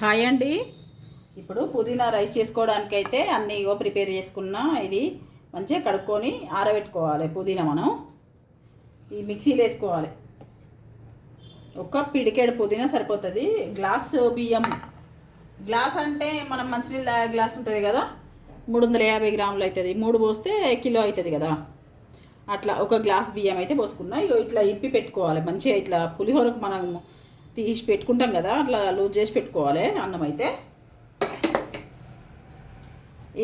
Hi అండి. ఇప్పుడు పుదీనా రైస్ చేసుకోవడానికి అయితే అన్నీ ఇగో ప్రిపేర్ చేసుకున్నా ఇది మంచిగా కడుక్కొని ఆరబెట్టుకోవాలి పుదీనా మనం. ఈ మిక్సీలో వేసుకోవాలి. ఒక పిడికేడు పుదీనా సరిపోతుంది. గ్లాస్ బియ్యం. గ్లాస్ అంటే మనం మంచినీళ్ళ గ్లాస్ ఉంటుంది కదా? మూడు వందల యాభై గ్రాములు అవుతుంది మూడు పోస్తే కిలో అవుతుంది కదా? అట్లా ఒక గ్లాస్ బియ్యం అయితే పోసుకున్నా. ఇగో ఇట్లా ఇప్పి పెట్టుకోవాలి. మంచిగా ఇట్లా పులిహోరకు మనం తీసి పెట్టుకుంటాం కదా అట్లా లూజ్ చేసి పెట్టుకోవాలి అన్నం అయితే.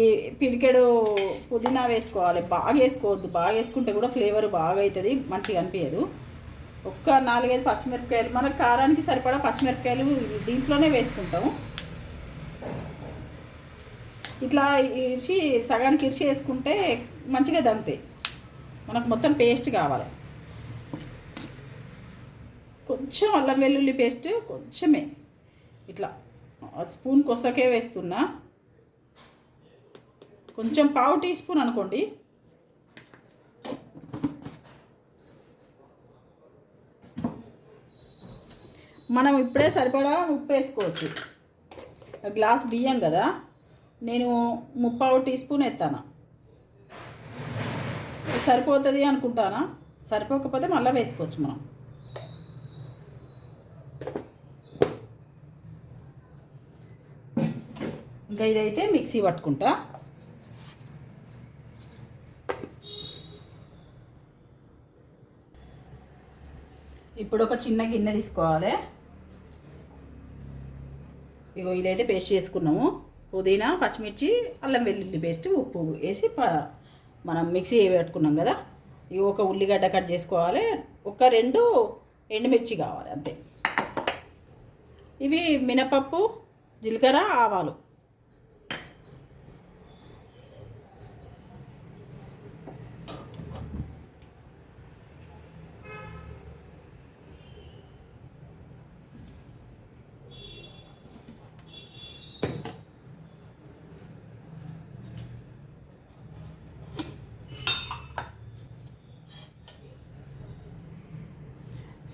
ఈ పిడికెడు పుదీనా వేసుకోవాలి బాగా వేసుకోవద్దు. బాగా వేసుకుంటే కూడా ఫ్లేవర్ బాగా అవుతుంది మంచిగా అనిపించదు ఒక్క నాలుగైదు పచ్చిమిరపకాయలు మన కారానికి సరిపడా పచ్చిమిరపకాయలు దీంట్లోనే వేసుకుంటాము. ఇట్లా ఇరిచి సగానికి ఇరిచి వేసుకుంటే మంచిగా దంతాయి మనకు మొత్తం పేస్ట్ కావాలి. కొంచెం అల్లం వెల్లుల్లి పేస్ట్ కొంచెమే. ఇట్లా స్పూన్ కొసకే వేస్తున్నా. కొంచెం పావు టీ స్పూన్ అనుకోండి. మనం ఇప్పుడే సరిపడా ఉప్పు వేసుకోవచ్చు. గ్లాస్ బియ్యం కదా. నేను ముప్పావు టీ స్పూన్ ఎత్తాను? సరిపోతుంది అనుకుంటానా? సరిపోకపోతే మళ్ళీ వేసుకోవచ్చు మనం. ఇంకా ఇదైతే మిక్సీ పట్టుకుంటా. ఇప్పుడు ఒక చిన్న గిన్నె తీసుకోవాలి. ఇగో ఇదైతే పేస్ట్ చేసుకున్నాము. పుదీనా పచ్చిమిర్చి అల్లం వెల్లుల్లి పేస్ట్ ఉప్పు వేసి ప మనం మిక్సీ పెట్టుకున్నాం కదా. ఇవి ఒక ఉల్లిగడ్డ కట్ చేసుకోవాలి. ఒక రెండు ఎండుమిర్చి కావాలి అంతే. ఇవి మినపప్పు జీలకర్ర ఆవాలు.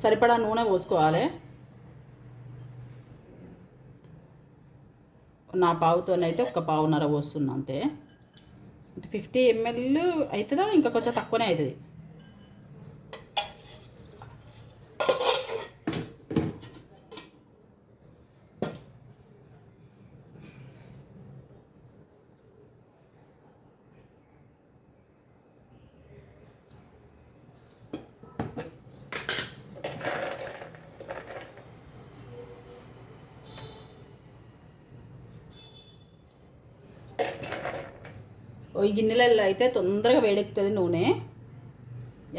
సరిపడా నూనె పోసుకోవాలి. నా పావుతోనైతే ఒక పావున్నర పోస్తున్నా అంతే. ఫిఫ్టీ ఎంఎల్ అవుతుందా ఇంకా కొంచెం తక్కువనే అవుతుంది ఈ గిన్నెలలో అయితే తొందరగా వేడెక్కుతుంది నూనె.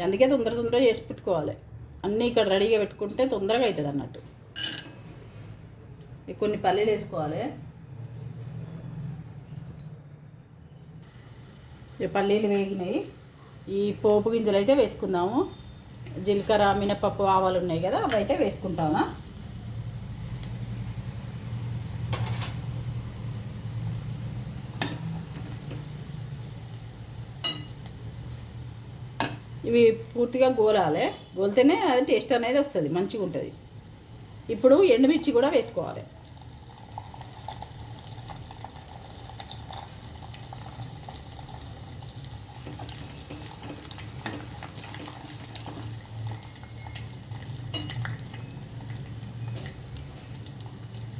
అందుకే తొందర తొందరగా చేసి పెట్టుకోవాలి. అన్నీ ఇక్కడ రెడీగా పెట్టుకుంటే తొందరగా అవుతుంది అన్నట్టు కొన్ని పల్లీలు వేసుకోవాలి. ఈ పల్లీలు వేగినాయి. ఈ పోపు గింజలు అయితే వేసుకుందాము. జీలకర్ర మినపప్పు ఆవాలు ఉన్నాయి కదా అవి అయితే వేసుకుంటామా? ఇవి పూర్తిగా గోలాలి. గోలితేనే అది టేస్ట్ అనేది వస్తుంది మంచిగా ఉంటుంది. ఇప్పుడు ఎండుమిర్చి కూడా వేసుకోవాలి.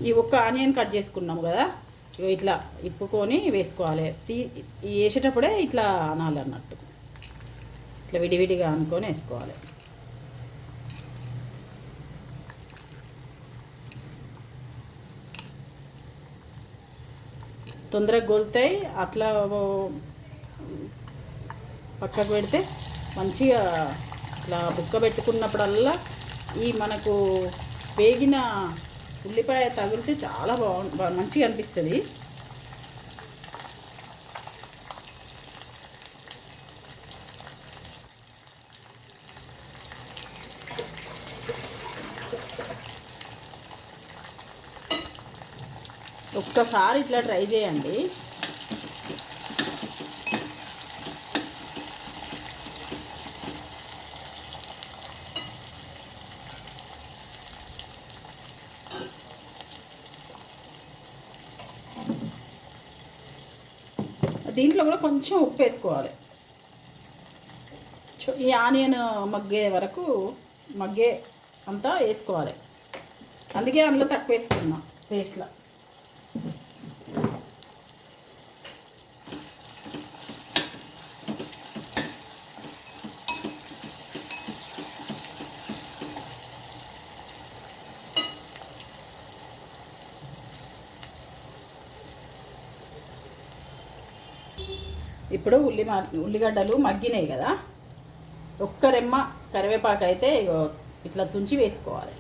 ఈ ఒక్క ఆనియన్ కట్ చేసుకున్నాము కదా ఇట్లా ఇప్పుకొని వేసుకోవాలి. తీ వేసేటప్పుడే ఇట్లా అనాలి అన్నట్టు. ఇట్లా విడివిడిగా అనుకొని వేసుకోవాలి. తొందరగా గొలుతాయి అట్లా పక్కకు పెడితే మంచిగా ఇట్లా బుక్క పెట్టుకున్నప్పుడల్లా ఈ మనకు వేగిన ఉల్లిపాయ తగిలితే చాలా బాగు మంచిగా అనిపిస్తుంది. ఒక్కసారి ఇట్లా ట్రై చేయండి. దీంట్లో కూడా కొంచెం ఉప్పు వేసుకోవాలి. ఈ ఆనియన్ మగ్గే వరకు మగ్గే అంతా వేసుకోవాలి. అందుకే అందులో తక్కువ వేసుకున్నాం. పేస్ట్లో. ఇప్పుడు ఉల్లి ఉల్లిగడ్డలు మగ్గినాయి కదా. ఒక్క రెమ్మ కరివేపాకు అయితే ఇట్లా తుంచి వేసుకోవాలి.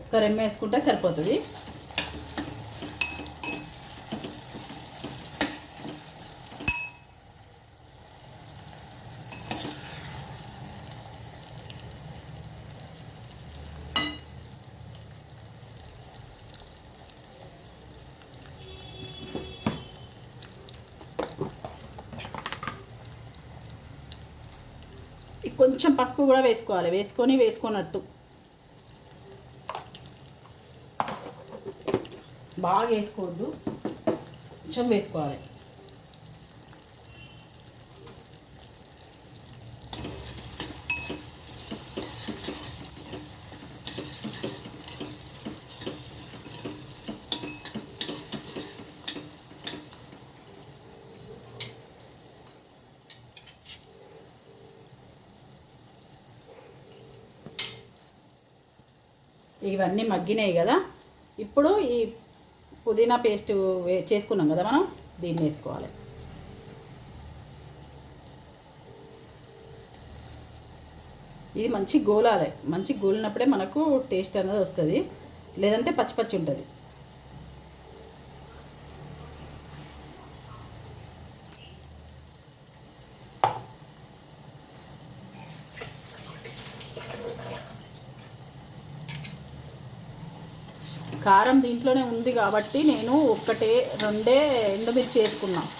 ఒక్క రెమ్మ వేసుకుంటే సరిపోతుంది. కొంచెం పసుపు కూడా వేసుకోవాలి వేసుకొని వేసుకున్నట్టు. బాగా వేసుకోవద్దు కొంచెం వేసుకోవాలి. ఇవన్నీ మగ్గినాయి కదా. ఇప్పుడు ఈ పుదీనా పేస్ట్ వే- చేసుకున్నాం కదా మనం దీన్ని వేసుకోవాలి. ఇది మంచి గోలాలి. మంచి గోలినప్పుడే మనకు టేస్ట్ అనేది వస్తుంది. లేదంటే పచ్చి పచ్చి ఉంటుంది. ఇంట్లోనే ఉంది కాబట్టి నేను ఒక్కటే రెండే ఎండుమిర్చి వేసుకున్నాను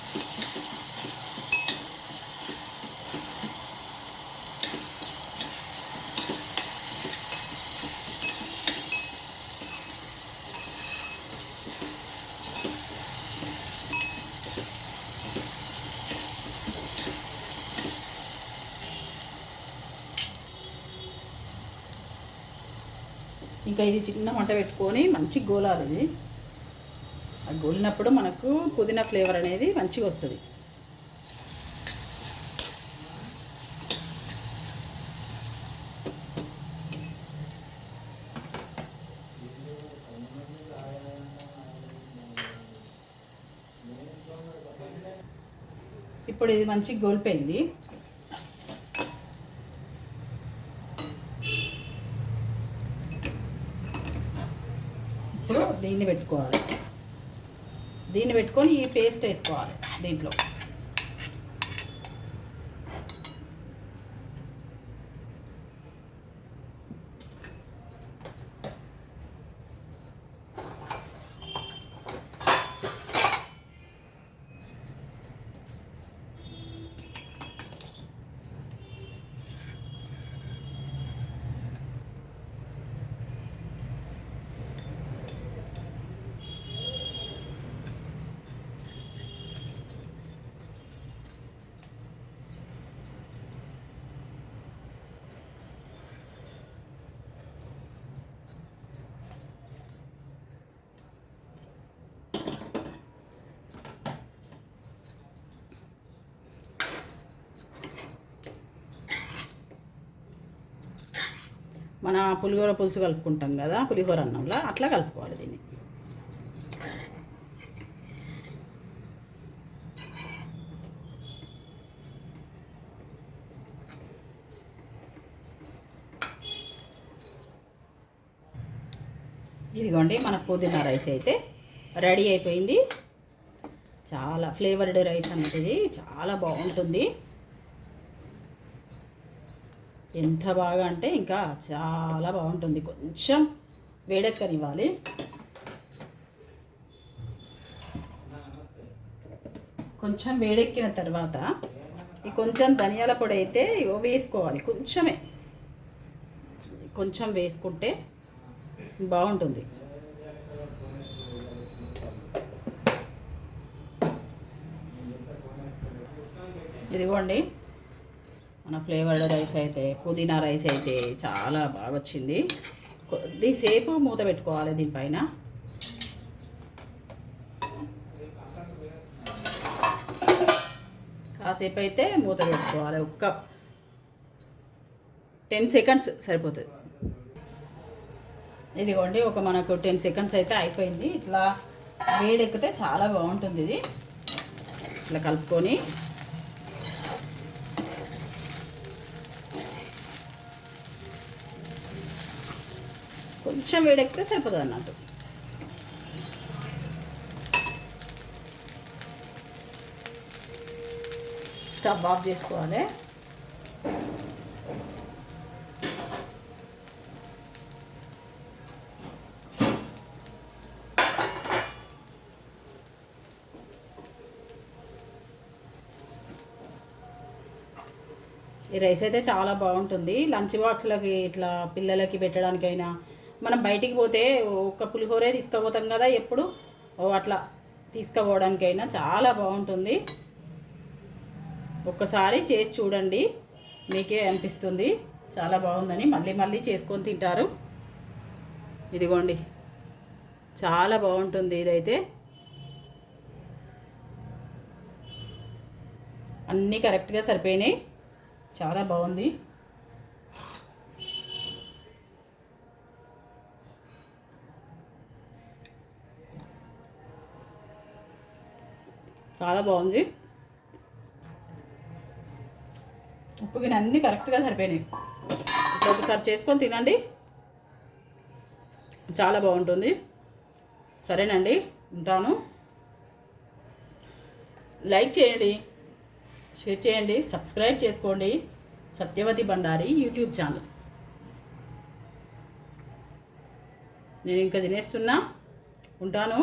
ఇంకా ఇది చిన్న మంట పెట్టుకొని మంచి గోలాలి ఇది. అది గోలినప్పుడు మనకు పుదీనా ఫ్లేవర్ అనేది మంచిగా వస్తుంది. ఇప్పుడు ఇది మంచి గోలిపోయింది ఇప్పుడు దీన్ని పెట్టుకోవాలి. దీన్ని పెట్టుకొని ఈ పేస్ట్ వేసుకోవాలి దీంట్లో. మన పులిహోర పులుసు కలుపుకుంటాం కదా పులిహోర అన్నంలో అట్లా కలుపుకోవాలి దీన్ని. ఇదిగోండి మన పుదీనా రైస్ అయితే రెడీ అయిపోయింది. చాలా ఫ్లేవర్డ్ రైస్ అన్నది చాలా బాగుంటుంది. ఎంత బాగా అంటే ఇంకా చాలా బాగుంటుంది. కొంచెం వేడెక్కనివ్వాలి. కొంచెం వేడెక్కిన తర్వాత ఈ కొంచెం ధనియాల పొడి అయితే వేసుకోవాలి కొంచెమే. కొంచెం వేసుకుంటే బాగుంటుంది. ఇదిగోండి. మన ఫ్లేవర్డ్ రైస్ అయితే పుదీనా రైస్ అయితే చాలా బాగా వచ్చింది కొద్దిసేపు మూత పెట్టుకోవాలి దీనిపైన. కాసేపు అయితే మూత పెట్టుకోవాలి. ఒక్క టెన్ సెకండ్స్ సరిపోతుంది. ఇదిగోండి ఒక మనకు టెన్ సెకండ్స్ అయితే అయిపోయింది. ఇట్లా వేడెక్కితే చాలా బాగుంటుంది ఇది. ఇట్లా కలుపుకొని కొంచెం వేడెక్కితే సరిపోతుంది అన్నట్టు. స్టవ్ ఆఫ్ చేసుకోవాలి. ఈ రైస్ అయితే చాలా బాగుంటుంది. లంచ్ బాక్స్లకి ఇట్లా పిల్లలకి పెట్టడానికైనా మనం బయటికి పోతే ఒక పులిహోరే తీసుకుపోతాం కదా ఎప్పుడు? ఓ అట్లా తీసుకుపోవడానికైనా చాలా బాగుంటుంది. ఒక్కసారి చేసి చూడండి. మీకే అనిపిస్తుంది. చాలా బాగుందని మళ్ళీ మళ్ళీ చేసుకొని తింటారు. ఇదిగోండి. చాలా బాగుంటుంది ఇదైతే. అన్నీ కరెక్ట్గా సరిపోయినాయి. చాలా బాగుంది. చాలా బాగుంది. ఉప్పు గిన్నె అన్నీ కరెక్ట్గా సరిపోయినాయి. ఒకసారి చేసుకొని తినండి. చాలా బాగుంటుంది. సరేనండి ఉంటాను. లైక్ చేయండి షేర్ చేయండి సబ్స్క్రైబ్ చేసుకోండి. Satyavathi Bandari YouTube channel. నేను ఇంకా తినేస్తున్నా. ఉంటాను.